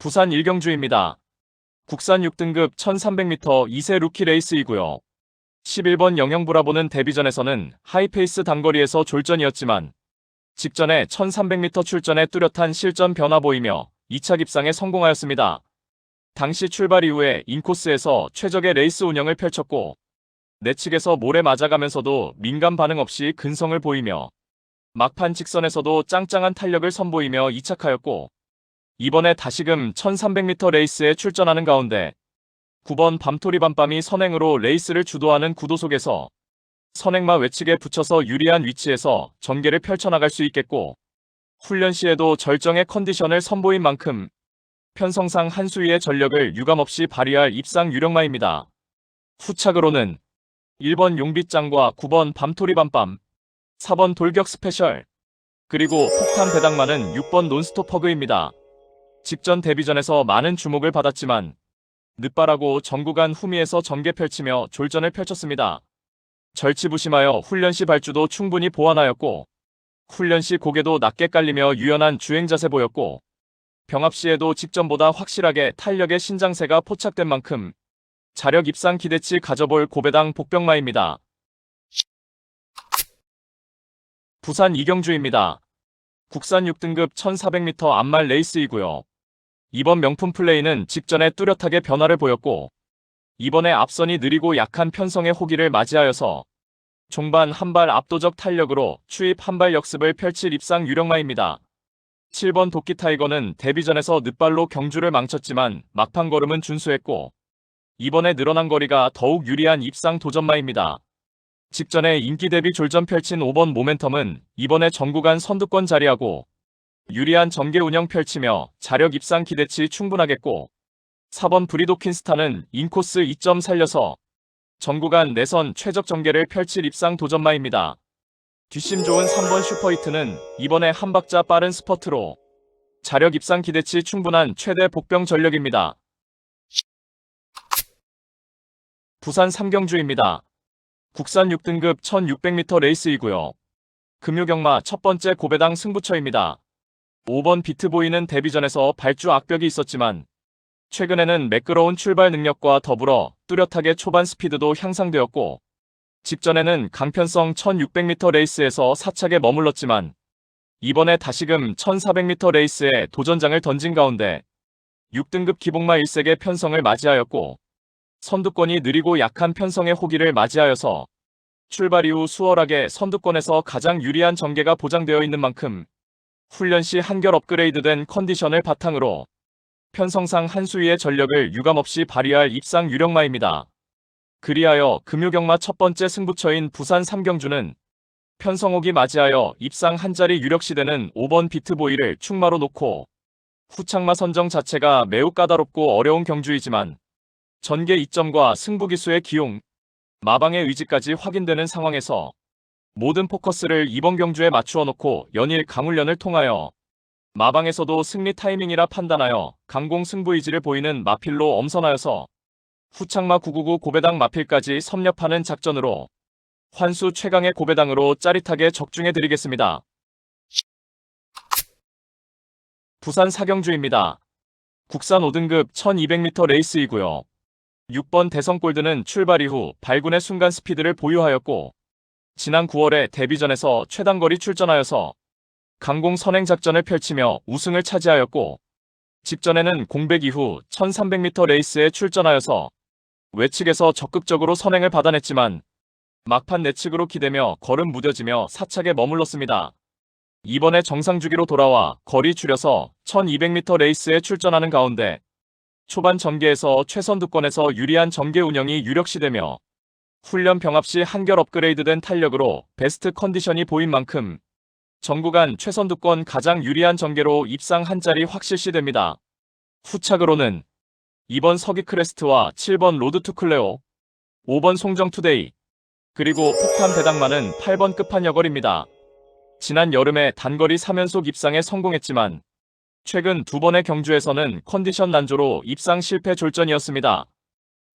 부산 일경주입니다. 국산 6등급 1300m 2세 루키 레이스이고요. 11번 영영 브라보는 데뷔전에서는 하이페이스 단거리에서 졸전이었지만 직전에 1300m 출전에 뚜렷한 실전 변화 보이며 2차 입상에 성공하였습니다. 당시 출발 이후에 인코스에서 최적의 레이스 운영을 펼쳤고 내측에서 모래 맞아가면서도 민감 반응 없이 근성을 보이며 막판 직선에서도 짱짱한 탄력을 선보이며 이착하였고 이번에 다시금 1300m 레이스에 출전하는 가운데 9번 밤토리 밤밤이 선행으로 레이스를 주도하는 구도 속에서 선행마 외측에 붙여서 유리한 위치에서 전개를 펼쳐나갈 수 있겠고 훈련 시에도 절정의 컨디션을 선보인 만큼 편성상 한 수위의 전력을 유감없이 발휘할 입상 유력마입니다. 후착으로는 1번 용빗장과 9번 밤토리 밤밤, 4번 돌격 스페셜, 그리고 폭탄 배당마는 6번 논스톱 허그입니다. 직전 데뷔전에서 많은 주목을 받았지만 늦바라고 전구간 후미에서 전개 펼치며 졸전을 펼쳤습니다. 절치부심하여 훈련 시 발주도 충분히 보완하였고 훈련 시 고개도 낮게 깔리며 유연한 주행 자세 보였고 병합 시에도 직전보다 확실하게 탄력의 신장세가 포착된 만큼 자력 입상 기대치 가져볼 고배당 복병마입니다. 부산 이경주입니다. 국산 6등급 1400m 암말 레이스이고요. 이번 명품 플레이는 직전에 뚜렷하게 변화를 보였고 이번에 앞선이 느리고 약한 편성의 호기를 맞이하여서 종반 한 발 압도적 탄력으로 추입 한 발 역습을 펼칠 입상 유력마입니다. 7번 도끼 타이거는 데뷔전에서 늦발로 경주를 망쳤지만 막판 걸음은 준수했고 이번에 늘어난 거리가 더욱 유리한 입상 도전마입니다. 직전에 인기 대비 졸전 펼친 5번 모멘텀은 이번에 전구간 선두권 자리하고 유리한 전개 운영 펼치며 자력 입상 기대치 충분하겠고 4번 브리도킨스타는 인코스 2점 살려서 전구간 내선 최적 전개를 펼칠 입상 도전마입니다. 뒷심 좋은 3번 슈퍼히트는 이번에 한 박자 빠른 스퍼트로 자력 입상 기대치 충분한 최대 복병 전력입니다. 부산 삼경주입니다. 국산 6등급 1600m 레이스이고요. 금요경마 첫 번째 고배당 승부처입니다. 5번 비트보이는 데뷔 전에서 발주 악벽이 있었지만 최근에는 매끄러운 출발 능력과 더불어 뚜렷하게 초반 스피드도 향상되었고 직전에는 강편성 1600m 레이스에서 사착에 머물렀지만 이번에 다시금 1400m 레이스에 도전장을 던진 가운데 6등급 기복마 1색의 편성을 맞이하였고 선두권이 느리고 약한 편성의 호기를 맞이하여서 출발 이후 수월하게 선두권에서 가장 유리한 전개가 보장되어 있는 만큼 훈련 시 한결 업그레이드된 컨디션을 바탕으로 편성상 한 수위의 전력을 유감없이 발휘할 입상 유력마입니다. 그리하여 금요경마 첫 번째 승부처인 부산 삼경주는 편성옥이 맞이하여 입상 한 자리 유력시되는 5번 비트보이를 충마로 놓고 후창마 선정 자체가 매우 까다롭고 어려운 경주이지만 전개 이점과 승부기수의 기용, 마방의 의지까지 확인되는 상황에서 모든 포커스를 이번 경주에 맞추어 놓고 연일 강훈련을 통하여 마방에서도 승리 타이밍이라 판단하여 강공 승부 의지를 보이는 마필로 엄선하여서 후창마 999 고배당 마필까지 섭렵하는 작전으로 환수 최강의 고배당으로 짜릿하게 적중해 드리겠습니다. 부산 사경주입니다. 국산 5등급 1200m 레이스이고요. 6번 대성골드는 출발 이후 발군의 순간 스피드를 보유하였고 지난 9월에 데뷔전에서 최단거리 출전하여서 강공 선행 작전을 펼치며 우승을 차지하였고 직전에는 공백 이후 1300m 레이스에 출전하여서 외측에서 적극적으로 선행을 받아냈지만 막판 내측으로 기대며 걸음 무뎌지며 사착에 머물렀습니다. 이번에 정상 주기로 돌아와 거리 줄여서 1200m 레이스에 출전하는 가운데 초반 전개에서 최선 두권에서 유리한 전개 운영이 유력시되며 훈련 병합 시 한결 업그레이드된 탄력으로 베스트 컨디션이 보인 만큼 전구간 최선 두권 가장 유리한 전개로 입상 한 자리 확실시됩니다. 후착으로는 2번 서기 크레스트와 7번 로드 투 클레오, 5번 송정 투데이, 그리고 폭탄 배당만은 8번 끝판여걸입니다. 지난 여름에 단거리 3연속 입상에 성공했지만 최근 두 번의 경주에서는 컨디션 난조로 입상 실패 졸전이었습니다.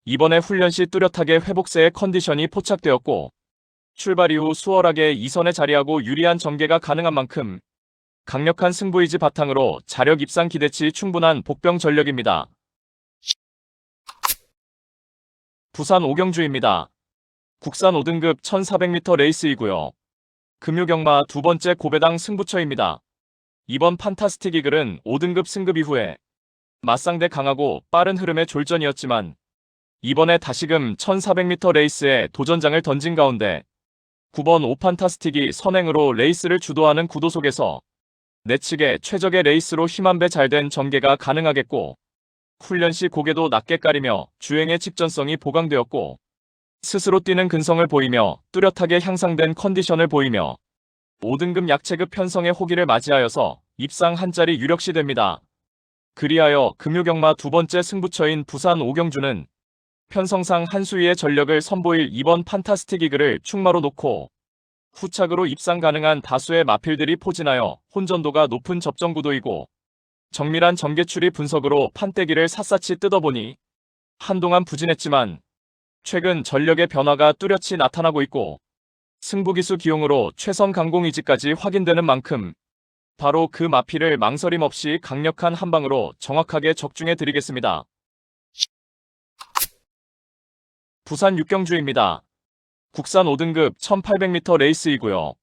이번에 훈련 시 뚜렷하게 회복세의 컨디션이 포착되었고 출발 이후 수월하게 2선에 자리하고 유리한 전개가 가능한 만큼 강력한 승부의지 바탕으로 자력 입상 기대치 충분한 복병 전력입니다. 부산 오경주입니다. 국산 5등급 1400m 레이스이고요. 금요경마 두 번째 고배당 승부처입니다. 이번 판타스틱 이글은 5등급 승급 이후에 맞상대 강하고 빠른 흐름의 졸전이었지만 이번에 다시금 1400m 레이스에 도전장을 던진 가운데 9번 오판타스틱이 선행으로 레이스를 주도하는 구도 속에서 내측에 최적의 레이스로 힘한 배 잘 된 전개가 가능하겠고 훈련 시 고개도 낮게 까리며 주행의 직전성이 보강되었고 스스로 뛰는 근성을 보이며 뚜렷하게 향상된 컨디션을 보이며 5등급 약체급 편성의 호기를 맞이하여서 입상 한 자리 유력시 됩니다. 그리하여 금요경마 두 번째 승부처인 부산 오경주는 편성상 한 수위의 전력을 선보일 이번 판타스틱 이글을 충마로 놓고 후착으로 입상 가능한 다수의 마필들이 포진하여 혼전도가 높은 접전 구도이고 정밀한 전개추리 분석으로 판때기를 샅샅이 뜯어보니 한동안 부진했지만 최근 전력의 변화가 뚜렷이 나타나고 있고 승부기수 기용으로 최선 강공의지까지 확인되는 만큼 바로 그 마필을 망설임 없이 강력한 한방으로 정확하게 적중해 드리겠습니다. 부산 육경주입니다. 국산 5등급 1800m 레이스이고요.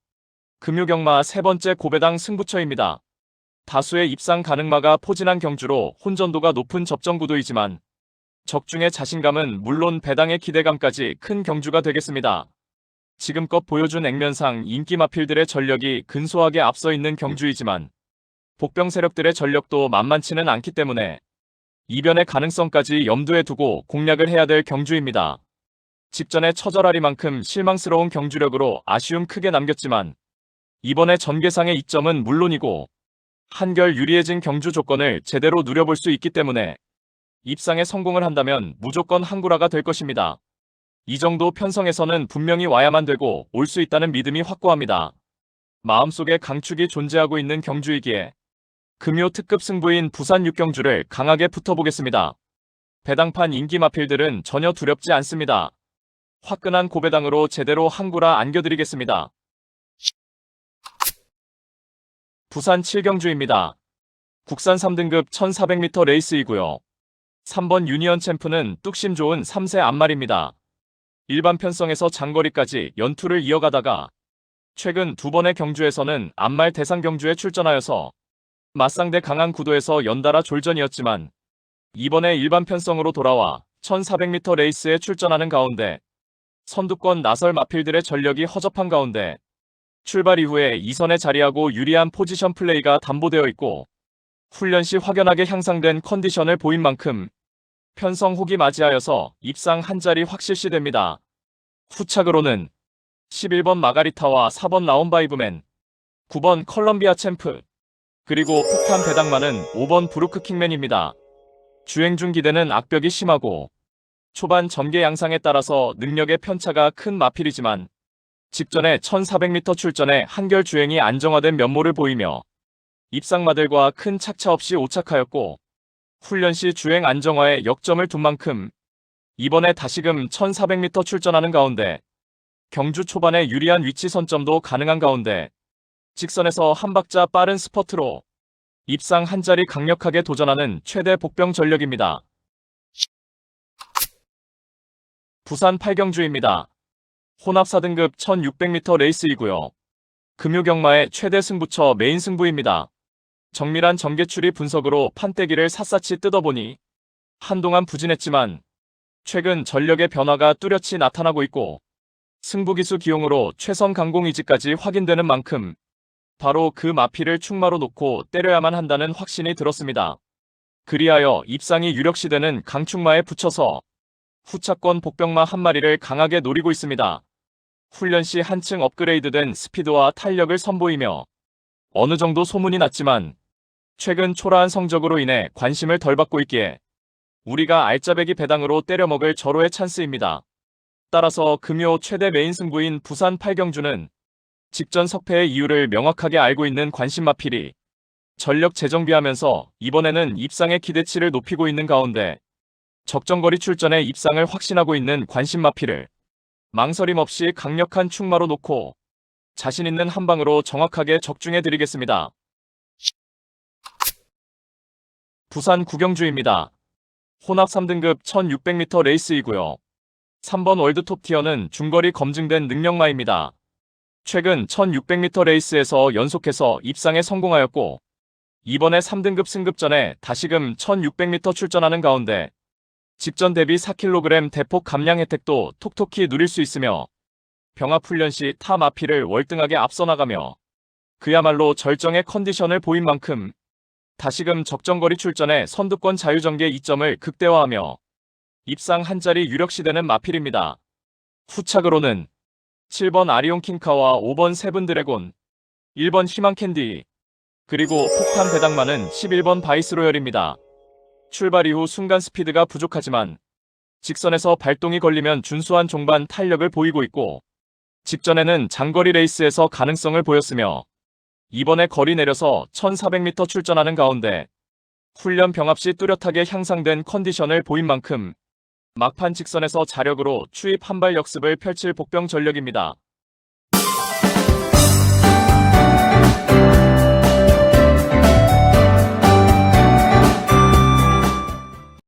금요경마 세 번째 고배당 승부처입니다. 다수의 입상 가능마가 포진한 경주로 혼전도가 높은 접전 구도이지만 적중의 자신감은 물론 배당의 기대감까지 큰 경주가 되겠습니다. 지금껏 보여준 액면상 인기 마필들의 전력이 근소하게 앞서 있는 경주이지만 복병 세력들의 전력도 만만치는 않기 때문에 이변의 가능성까지 염두에 두고 공략을 해야 될 경주입니다. 직전에 처절하리만큼 실망스러운 경주력으로 아쉬움 크게 남겼지만 이번에 전개상의 이점은 물론이고 한결 유리해진 경주 조건을 제대로 누려볼 수 있기 때문에 입상에 성공을 한다면 무조건 항구라가 될 것입니다. 이 정도 편성에서는 분명히 와야만 되고 올 수 있다는 믿음이 확고합니다. 마음속에 강축이 존재하고 있는 경주이기에 금요 특급 승부인 부산 육경주를 강하게 붙어보겠습니다. 배당판 인기 마필들은 전혀 두렵지 않습니다. 화끈한 고배당으로 제대로 항구라 안겨드리겠습니다. 부산 7경주입니다. 국산 3등급 1400m 레이스이고요. 3번 유니언 챔프는 뚝심 좋은 3세 앞말입니다. 일반 편성에서 장거리까지 연투를 이어가다가 최근 두 번의 경주에서는 앞말 대상 경주에 출전하여서 맞상대 강한 구도에서 연달아 졸전이었지만 이번에 일반 편성으로 돌아와 1400m 레이스에 출전하는 가운데 선두권 나설 마필들의 전력이 허접한 가운데 출발 이후에 2선에 자리하고 유리한 포지션 플레이가 담보되어 있고 훈련 시 확연하게 향상된 컨디션을 보인 만큼 편성 후기 맞이하여서 입상 한 자리 확실시 됩니다. 후착으로는 11번 마가리타와 4번 라온바이브맨, 9번 컬럼비아 챔프, 그리고 폭탄 배당만은 5번 브루크 킹맨입니다. 주행 중 기대는 악벽이 심하고 초반 전개 양상에 따라서 능력의 편차가 큰 마필이지만 직전에 1400m 출전에 한결 주행이 안정화된 면모를 보이며 입상마들과 큰 착차 없이 오착하였고 훈련 시 주행 안정화에 역점을 둔 만큼 이번에 다시금 1400m 출전하는 가운데 경주 초반에 유리한 위치 선점도 가능한 가운데 직선에서 한 박자 빠른 스퍼트로 입상 한 자리 강력하게 도전하는 최대 복병 전력입니다. 부산 8경주입니다. 혼합 4등급 1600m 레이스이고요. 금요 경마의 최대 승부처 메인 승부입니다. 정밀한 전개추리 분석으로 판때기를 샅샅이 뜯어보니 한동안 부진했지만 최근 전력의 변화가 뚜렷이 나타나고 있고 승부기수 기용으로 최선 강공의지까지 확인되는 만큼 바로 그 마피를 충마로 놓고 때려야만 한다는 확신이 들었습니다. 그리하여 입상이 유력시되는 강충마에 붙여서 후차권 복병마 한 마리를 강하게 노리고 있습니다. 훈련 시 한층 업그레이드된 스피드와 탄력을 선보이며 어느 정도 소문이 났지만 최근 초라한 성적으로 인해 관심을 덜 받고 있기에 우리가 알짜배기 배당으로 때려먹을 절호의 찬스입니다. 따라서 금요 최대 메인 승부인 부산 8경주는 직전 석패의 이유를 명확하게 알고 있는 관심마필이 전력 재정비하면서 이번에는 입상의 기대치를 높이고 있는 가운데 적정거리 출전에 입상을 확신하고 있는 관심마필을 망설임 없이 강력한 충마로 놓고 자신 있는 한방으로 정확하게 적중해 드리겠습니다. 부산 구경주입니다. 혼합 3등급 1600m 레이스이고요. 3번 월드 톱 티어는 중거리 검증된 능력마입니다. 최근 1600m 레이스에서 연속해서 입상에 성공하였고 이번에 3등급 승급 전에 다시금 1600m 출전하는 가운데 직전 대비 4kg 대폭 감량 혜택도 톡톡히 누릴 수 있으며 병합 훈련 시 타 마피를 월등하게 앞서 나가며 그야말로 절정의 컨디션을 보인 만큼 다시금 적정거리 출전에 선두권 자유전개 이점을 극대화하며 입상 한 자리 유력시되는 마필입니다. 후착으로는 7번 아리온 킹카와 5번 세븐 드래곤, 1번 희망 캔디, 그리고 폭탄 배당만은 11번 바이스 로열입니다. 출발 이후 순간 스피드가 부족하지만 직선에서 발동이 걸리면 준수한 종반 탄력을 보이고 있고 직전에는 장거리 레이스에서 가능성을 보였으며 이번에 거리 내려서 1400m 출전하는 가운데 훈련 병합 시 뚜렷하게 향상된 컨디션을 보인 만큼 막판 직선에서 자력으로 추입 한발 역습을 펼칠 복병 전력입니다.